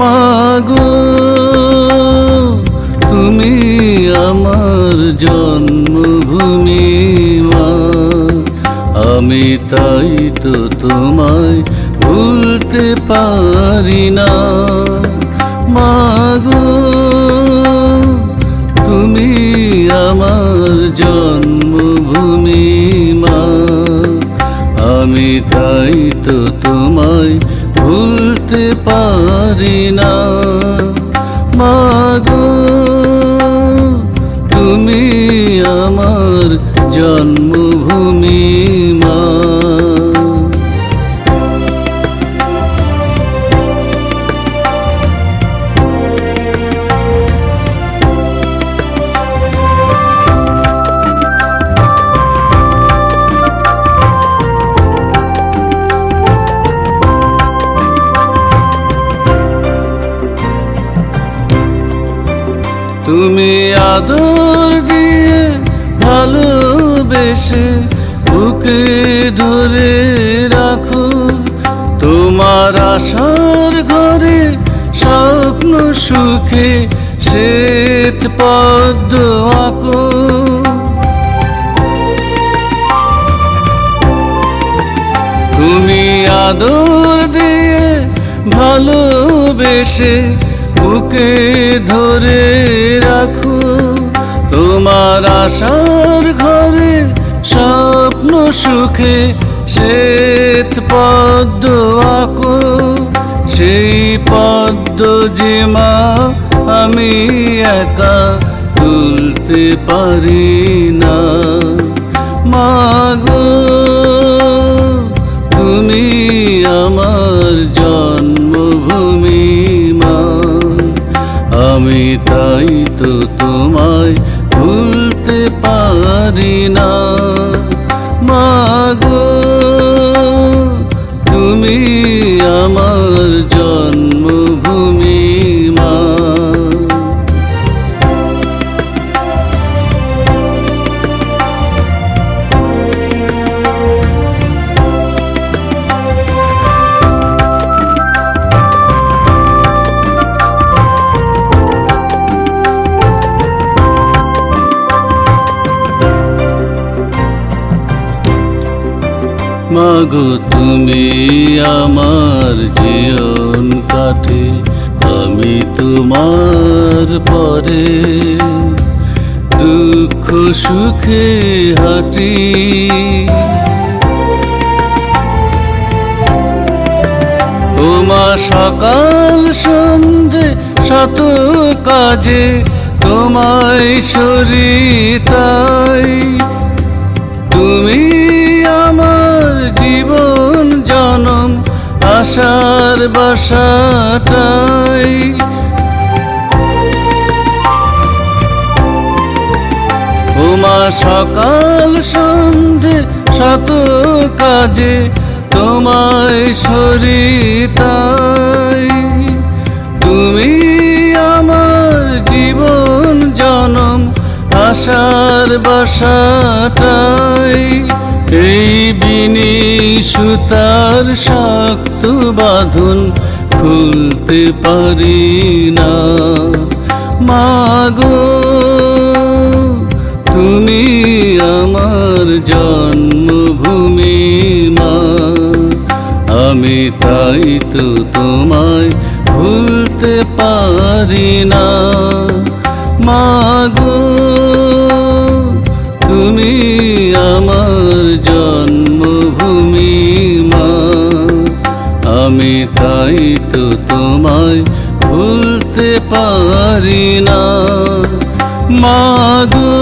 মাগো, তুমি আমার জন্মভূমি মা। আমি তাই তো তোমায় ভুলতে পারি না। মাগো, তুমি আমার জন্মভূমি মা। আমি তাই তো তোমায় পারি না। তুমি আদর দিয়ে ভালোবেসে বুকে ধরে রাখো। তোমার আশার ঘরে স্বপ্ন সুখে শ্বেত পদ্ম আঁকো। তুমি আদর দিয়ে ভালোবেসে বুকে ধরে রাখো তোমার আশার ঘরে স্বপ্ন সুখে শ্বেত পদ্ম আঁকো। সেই পদ্ম যে মা আমি একা তুলতে পারি না। মাগো পারি না। মাগো, তুমি আমার জীবন কাটে আমি তোমার পরে। দুঃখ সুখে হাঁটি। তোমা সকাল সন্ধে শত কাজে, তোমায় শরীর তাই তুমি আশার বাসাটাই। তোমা সকাল সন্ধে শত কাজে তোমায় সরিতাই। তুমি আমার জীবন জনম আশার বাসাটাই। এই বিনি সুতার শক্ত বাঁধন খুলতে পারি না। মাগো, তুমি আমার জন্মভূমি মা। আমি তাই তো তোমায় ভুলতে পারি না। আমি তাই তো তোমায় ভুলতে পারি না। মাগো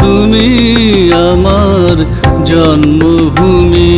তুমি আমার জন্মভূমি